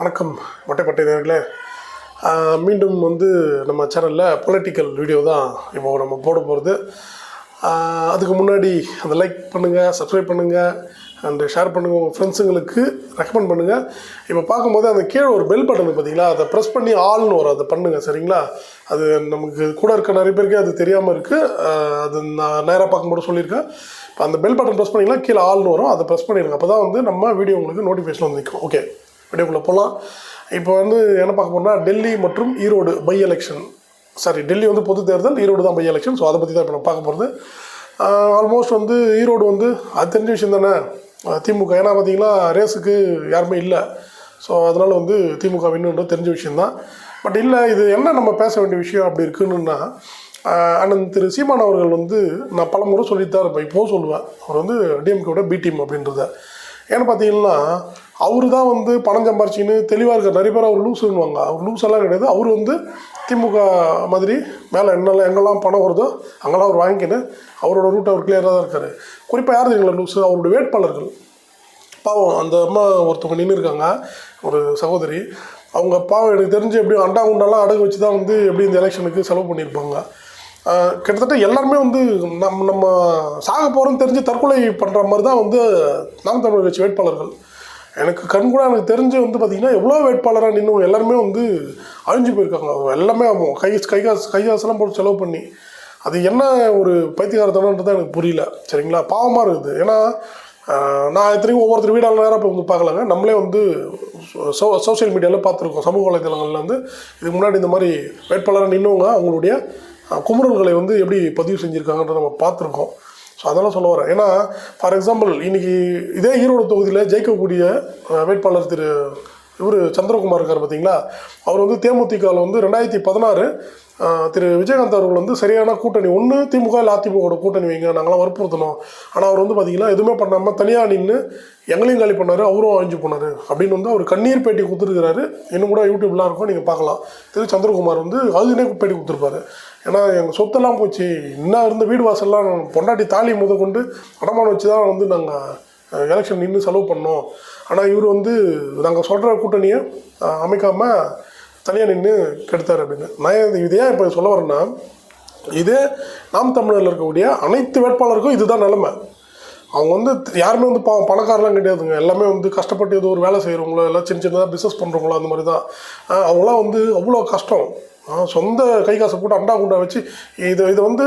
வணக்கம் மட்டைப்பட்டை நேர்களே. மீண்டும் வந்து நம்ம சேனலில் பொலிட்டிக்கல் வீடியோ தான் இப்போது நம்ம போட போகிறது அதுக்கு முன்னாடி அந்த லைக் பண்ணுங்கள் சப்ஸ்கிரைப் பண்ணுங்கள் அண்டு ஷேர் பண்ணுங்கள் உங்கள் ஃப்ரெண்ட்ஸுங்களுக்கு ரெக்கமெண்ட் பண்ணுங்கள் இப்போ பார்க்கும்போது அந்த கீழே ஒரு பெல் பட்டன் பார்த்தீங்களா அதை ப்ரெஸ் பண்ணி ஆள்னு வரும். அதை பண்ணுங்கள் சரிங்களா? அது நமக்கு கூட இருக்க நிறைய பேருக்கு அது தெரியாமல் இருக்குது அது நான் நேராக பார்க்கும்போது சொல்லியிருக்கேன். இப்போ அந்த பெல் பட்டன் ப்ரெஸ் பண்ணிங்கன்னா கீழே ஆள்னு வரும். அதை ப்ரெஸ் பண்ணிடுங்க. அப்போ தான் வந்து நம்ம வீடியோ உங்களுக்கு நோட்டிஃபிகேஷன் வந்து நிற்கும் ஓகே வீடியோக்குள்ளே போகலாம் இப்போ வந்து என்ன பார்க்க போறோம்னா டெல்லி மற்றும் Erode by election sorry Delhi வந்து பொது தேர்தல் ஈரோடு தான் பை எலெக்ஷன் ஸோ அதை பற்றி தான் இப்போ நம்ம பார்க்க போகிறது ஆல்மோஸ்ட் வந்து ஈரோடு வந்து அது தெரிஞ்ச விஷயம் தானே. திமுக. ஏன்னா பார்த்தீங்கன்னா ரேஸுக்கு யாருமே இல்லை. ஸோ அதனால் வந்து திமுக வின்னுன்றது தெரிஞ்ச விஷயந்தான் பட் இல்லை இது என்ன நம்ம பேச வேண்டிய விஷயம் அப்படி இருக்குன்னுன்னா அண்ணன் திரு சீமான் அவர்கள் வந்து நான் பல முறை சொல்லித்தான் இருப்பேன். இப்போவும் சொல்லுவேன். அவர் வந்து டிஎம்கேவோட பி டீம் அப்படின்றத. ஏன்னு பார்த்தீங்கன்னா அவர் தான் வந்து பணம் சம்பாரிச்சின்னு தெளிவாக இருக்கார். நிறைய பேர் அவர் லூஸுன்னுவாங்க அவர் லூஸ் எல்லாம் கிடையாது. அவர் வந்து திமுக மாதிரி மேலே என்னெல்லாம் எங்கெல்லாம் பணம் வருதோ அங்கெல்லாம் அவர் வாங்கிக்கின்னு அவரோட ரூட் அவர் கிளியராக தான் இருக்கார். குறிப்பாக யார் தெரியுங்களா லூஸு அவருடைய வேட்பாளர்கள். பாவம் அந்த அம்மா ஒருத்தவங்க நின்று இருக்காங்க. ஒரு சகோதரி. அவங்க பாவம் எனக்கு தெரிஞ்சு எப்படியும் அண்டா குண்டாலாம் அடகு வச்சு தான் வந்து எப்படி இந்த எலெக்ஷனுக்கு செலவு பண்ணியிருப்பாங்க. கிட்டத்தட்ட எல்லாருமே வந்து நம்ம நம்ம சாக போகிறோம்னு தெரிஞ்சு தற்கொலை பண்ணுற மாதிரி தான் வந்து நாம் தமிழர் கட்சி வேட்பாளர்கள். எனக்கு கண் கூட எனக்கு தெரிஞ்சு வந்து பார்த்திங்கன்னா எவ்வளோ வேட்பாளராக நின்று எல்லாருமே வந்து அழிஞ்சு போயிருக்காங்க. அவங்க எல்லாமே ஆகும் கை கை காசு கை காசெல்லாம் போட்டு செலவு பண்ணி. அது என்ன ஒரு பைத்தியகாரத்தனன்றது எனக்கு புரியல. சரிங்களா? பாவமாக இருக்குது. ஏன்னா நான் இத்தனைக்கும் ஒவ்வொருத்தர் வீடால நேரம் இப்போ வந்து பார்க்கலாங்க. நம்மளே வந்து சோ சோஷியல் மீடியாவில் பார்த்துருக்கோம். சமூக வலைதளங்களில் வந்து இதுக்கு முன்னாடி இந்த மாதிரி வேட்பாளராக நின்னவங்க அவங்களுடைய குமுறல்களை வந்து எப்படி பதிவு செஞ்சுருக்காங்கன்றத நம்ம பார்த்துருக்கோம். ஸோ அதெல்லாம் சொல்ல வரேன். ஏன்னா ஃபார் எக்ஸாம்பிள் இன்னைக்கு இதே ஈரோடு தொகுதியில் ஜெயிக்கக்கூடிய வேட்பாளர் திரு இவர் சந்திரகுமார் இருக்கார் பார்த்தீங்களா அவர் வந்து தேமுதிகவில் வந்து ரெண்டாயிரத்தி பதினாறு திரு விஜயகாந்த் அவர்கள் வந்து சரியான கூட்டணி ஒன்று திமுக இல்லை அதிமுகவோட கூட்டணி வைங்க நாங்களாம் வற்புறுத்தணும். ஆனால் அவர் வந்து பார்த்தீங்கன்னா எதுவுமே பண்ணாமல் தனியாக நின்று எங்களையும் காலி பண்ணார் அவரும் அழிஞ்சு போனார் அப்படின்னு வந்து அவர் கண்ணீர் பேட்டி கொடுத்துருக்கிறாரு. இன்னும் கூட யூடியூப்லாம் இருக்கும் நீங்கள் பார்க்கலாம். திரு சந்திரகுமார் வந்து அதுனே பேட்டி கொடுத்துருப்பாரு. ஏன்னா எங்கள் சொத்தெல்லாம் போச்சு. இன்னும் இருந்த வீடு வாசல்லாம் பொண்டாட்டி தாலி முத கொண்டு அடமானம் வச்சு தான் வந்து நாங்கள் எலெக்ஷன் நின்று செலவு பண்ணோம். ஆனால் இவர் வந்து நாங்கள் சொல்கிற கூட்டணியை அமைக்காமல் தனியாக நின்று கெடுத்தார் அப்படின்னு. நான் இது ஏன் இப்போ சொல்ல வரேன்னா இதே நாம் தமிழரில் இருக்கக்கூடிய அனைத்து வேட்பாளருக்கும் இதுதான் நிலமை. அவங்க வந்து யாருமே வந்து பா பணக்காரலாம் கிடையாதுங்க. எல்லாமே வந்து கஷ்டப்பட்டு ஏதோ ஒரு வேலை செய்கிறவங்களோ எல்லாம் சின்ன சின்னதாக பிஸ்னஸ் பண்ணுறவங்களோ அந்த மாதிரி தான் அவங்களாம் வந்து அவ்வளோ கஷ்டம். சொந்த கை காசை போட்டு அண்டா குண்டா வச்சு இது இது வந்து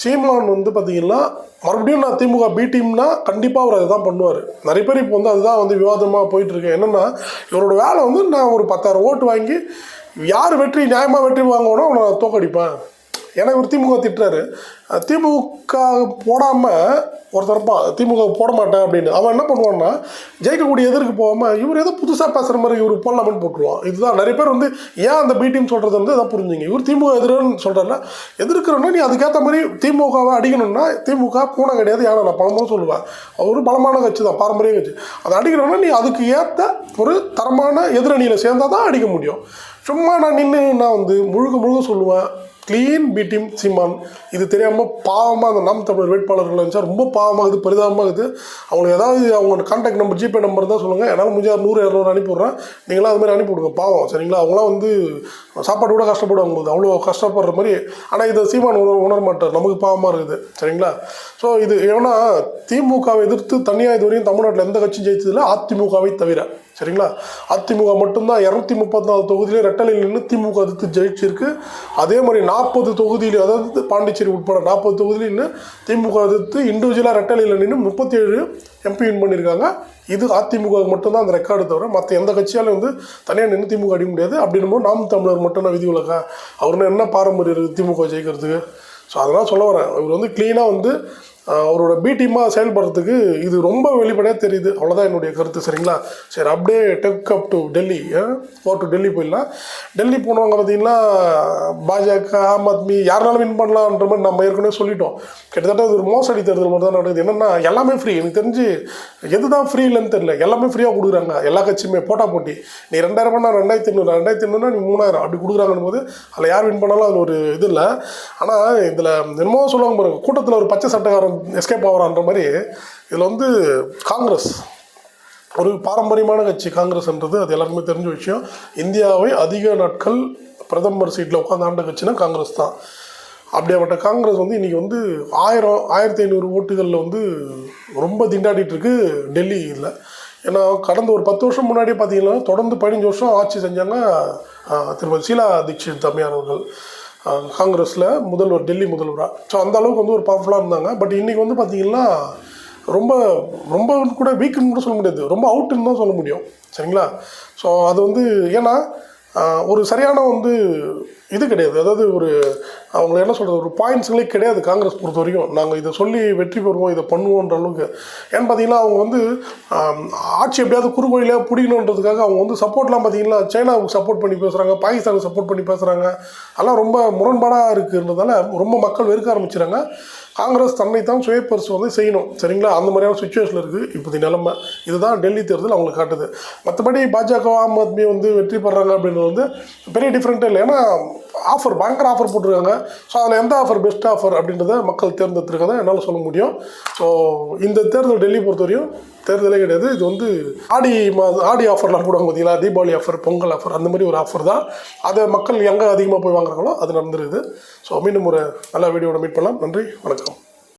சீமான் வந்து பார்த்தீங்கன்னா மறுபடியும் நான் திமுக பி டீம்னா கண்டிப்பாக அவர் அதை தான் பண்ணுவார். நிறைய பேர் இப்போ வந்து அதுதான் வந்து விவாதமாக போயிட்டுருக்கேன் என்னென்னா இவரோட வேலை வந்து நான் ஒரு பத்தாயிரம் ஓட்டு வாங்கி யார் வெற்றி நியாயமாக வெற்றி வாங்கணும் அவனை நான் தோக்கடிப்பேன். ஏன்னா இவர் திமுக திட்டுறாரு. திமுக போடாமல் ஒருத்தரப்பா திமுக போட மாட்டேன் அப்படின்னு. அவன் என்ன பண்ணுவான்னா ஜெயிக்கக்கூடிய எதிர்க்கு போகாமல் இவர் ஏதோ புதுசாக பேசுகிற மாதிரி இவர் போடலாமன்னு போட்டுருவான். இதுதான். நிறைய பேர் வந்து ஏன் அந்த பி சொல்கிறது வந்து எதாவது புரிஞ்சுங்க. இவர் திமுக எதிர்ன்னு சொல்கிறேன்னா எதிர்க்கிறோன்னா நீ அதுக்கேற்ற மாதிரி திமுகவை அடிக்கணும்னா திமுக பூனை கிடையாது யானை நான் பலமுறை சொல்லுவேன் அவர் பலமான கட்சி தான் பாரம்பரிய கட்சி. அதை அடிக்கணும்னா நீ அதுக்கு ஏற்ற ஒரு தரமான எதிரணியில் சேர்ந்தால் தான் அடிக்க முடியும். சும்மா நான் நின்று நான் வந்து முழுக்க முழுக்க சொல்லுவேன். க்ளீன் பீட்டிம் சீமான் இது தெரியாமல் பாவமாக அந்த நாம் தமிழர் வேட்பாளர்கள் இருந்துச்சா? ரொம்ப பாவமாகுது பரிதாபமாகுது. அவங்களுக்கு ஏதாவது அவங்க கான்டாக்ட் நம்பர் ஜிபே நம்பர் தான் சொல்லுங்கள் என்னால் முடிஞ்சால் நூறு இரநூறு அனுப்பிவிட்றேன் நீங்களாம் அது மாதிரி அனுப்பி விடுங்க பாவம். சரிங்களா? அவங்களாம் வந்து சாப்பாடு கூட கஷ்டப்படுவாங்க போது. அவ்வளோ கஷ்டப்படுற மாதிரி. ஆனால் இதை சீமான் உணர உணர மாட்டார். நமக்கு பாவமாக இருக்குது. சரிங்களா? ஸோ இது ஏன்னா திமுகவை எதிர்த்து தனியாக இது வரையும் தமிழ்நாட்டில் எந்த கட்சியும் ஜெயிச்சதில்ல அதிமுகவை தவிர. சரிங்களா? அதிமுக மட்டும்தான் இரநூத்தி முப்பத்தி நாலு தொகுதியிலே ரெட்டலையில் நின்று திமுக எதிர்த்து ஜெயிச்சிருக்கு. அதே மாதிரி நாற்பது தொகுதியில் அதாவது பாண்டிச்சேரி உட்பட நாற்பது தொகுதியில் இன்னும் திமுக எதிர்த்து இண்டிவிஜுவலாக ரெட்டலையில் நின்று முப்பத்தி ஏழு எம்பி வின் பண்ணியிருக்காங்க. இது அதிமுக மட்டும்தான் அந்த ரெக்கார்டு தவிர மற்ற எந்த கட்சியாலும் வந்து தனியாக நின்று திமுக அடிக்க முடியாது. அப்படின்னும் நாம் தமிழர் மட்டும்தான் விதி விலக்கா அவருன்னு என்ன பாரம்பரியம் இருக்குது திமுக ஜெயிக்கிறதுக்கு? ஸோ அதெல்லாம் சொல்ல வரேன். இவர் வந்து க்ளீனாக வந்து அவரோட பி டீமாக செயல்படுறதுக்கு இது ரொம்ப வெளிப்படையாக தெரியுது. அவ்வளோதான் என்னுடைய கருத்து சரிங்களா? சரி அப்படியே take up to Delhi oh to Delhi போயிடலாம். டெல்லி போனவங்க பார்த்தீங்கன்னா பாஜக ஆம் ஆத்மி யாருனாலும் வின் பண்ணலான்ற மாதிரி நம்ம ஏற்கனவே சொல்லிட்டோம். கிட்டத்தட்ட அது ஒரு மோசடி தேர்தல் மாதிரி தான் நடக்குது. என்னென்னா எல்லாமே ஃப்ரீ எனக்கு தெரிஞ்சு எது தான் ஃப்ரீ இல்லைன்னு தெரியல. எல்லாமே ஃப்ரீயாக கொடுக்குறாங்க. எல்லா கட்சியுமே போட்டா போட்டி. நீ ரெண்டாயிரம் பண்ணா ரெண்டாயிரத்தி ஐநூறு ரெண்டாயிரத்தி ஐநூறுனா நீ மூணாயிரம். அப்படி கொடுக்குறாங்கன்னு போது அதில் யார் வின் பண்ணாலும் அது ஒரு இது இல்லை. ஆனால் இதில் என்னமோ சொல்லுவாங்க பாருங்க கூட்டத்தில் ஒரு பச்சை சட்டக்காரன் எஸ்கேப் ஆகிறான்ற மாதிரி இதில் வந்து காங்கிரஸ் ஒரு பாரம்பரியமான கட்சி காங்கிரஸ்ன்றது அது எல்லாருக்குமே தெரிஞ்ச விஷயம். இந்தியாவை அதிக நாட்கள் பிரதமர் சீட்டில் உட்காந்து ஆண்ட கட்சினா காங்கிரஸ் தான். அப்படியாப்பட்ட காங்கிரஸ் வந்து இன்றைக்கி வந்து ஆயிரம் ஆயிரத்தி ஐநூறு ஓட்டுகளில் வந்து ரொம்ப திண்டாடிட்டுருக்கு டெல்லி இதில். ஏன்னா கடந்த ஒரு பத்து வருஷம் முன்னாடியே பார்த்தீங்கன்னா தொடர்ந்து பதினஞ்சு வருஷம் ஆட்சி செஞ்சாங்க திருமதி ஷீலா தீட்சித் அம்மையார் அவர்கள். காங்கிரஸில் முதல்வர் டெல்லி முதல்வராக ஸோ அந்த அளவுக்கு வந்து ஒரு பவர்ஃபுல்லாக இருந்தாங்க. பட் இன்றைக்கி வந்து பார்த்திங்கன்னா ரொம்ப ரொம்ப கூட வீக்குன்னு கூட சொல்ல முடியாது. ரொம்ப அவுட்டுன்னு தான் சொல்ல முடியும். சரிங்களா? ஸோ அது வந்து ஏன்னா ஒரு சரியான வந்து இது கிடையாது. அதாவது ஒரு அவங்க என்ன சொல்கிறது ஒரு பாயிண்ட்ஸுங்களே கிடையாது காங்கிரஸ் பொறுத்த வரைக்கும். நாங்கள் இதை சொல்லி வெற்றி பெறுவோம் இதை பண்ணுவோன்ற அளவுக்கு. ஏன்னு பார்த்தீங்கன்னா அவங்க வந்து ஆட்சி எப்படியாவது குறுகோயிலாக பிடிக்கணுன்றதுக்காக அவங்க வந்து சப்போர்ட்லாம் பார்த்தீங்கன்னா சைனாவுக்கு சப்போர்ட் பண்ணி பேசுகிறாங்க பாகிஸ்தானுக்கு சப்போர்ட் பண்ணி பேசுகிறாங்க அதெல்லாம் ரொம்ப முரண்பாடாக இருக்குன்றதால ரொம்ப மக்கள் வெறுக்க ஆரம்பிச்சுறாங்க. காங்கிரஸ் தன்னை தான் சுயப்பரிசு வந்து செய்யணும். சரிங்களா? அந்த மாதிரியான சுச்சுவேஷன் இருக்குது இப்போதைய நிலைமை இதுதான் டெல்லி தேர்தல் அவங்களுக்கு காட்டுது. மற்றபடி பாஜக ஆம் ஆத்மி வந்து வெற்றி பெறாங்க அப்படின்றது வந்து பெரிய டிஃப்ரெண்ட்டே இல்லை. ஏன்னா ஆஃபர் பயங்கர ஆஃபர் போட்டிருக்காங்க. ஸோ அதில் எந்த ஆஃபர் பெஸ்ட் ஆஃபர் அப்படின்றத மக்கள் தேர்ந்தெடுத்துருக்கதான் என்னால் சொல்ல முடியும். ஸோ இந்த தேர்தல் டெல்லி பொறுத்தவரையும் தேர்தலே கிடையாது. இது வந்து ஆடி மாத ஆடி ஆஃபர்லாம் போடுவாங்க பார்த்தீங்களா தீபாவளி ஆஃபர் பொங்கல் ஆஃபர் அந்த மாதிரி ஒரு ஆஃபர் தான். அதை மக்கள் எங்கே அதிகமாக போய் வாங்குறாங்களோ அது நடந்துருக்குது. ஸோ மீண்டும் ஒரு நல்ல வீடியோட மீட் பண்ணலாம். நன்றி வணக்கம்.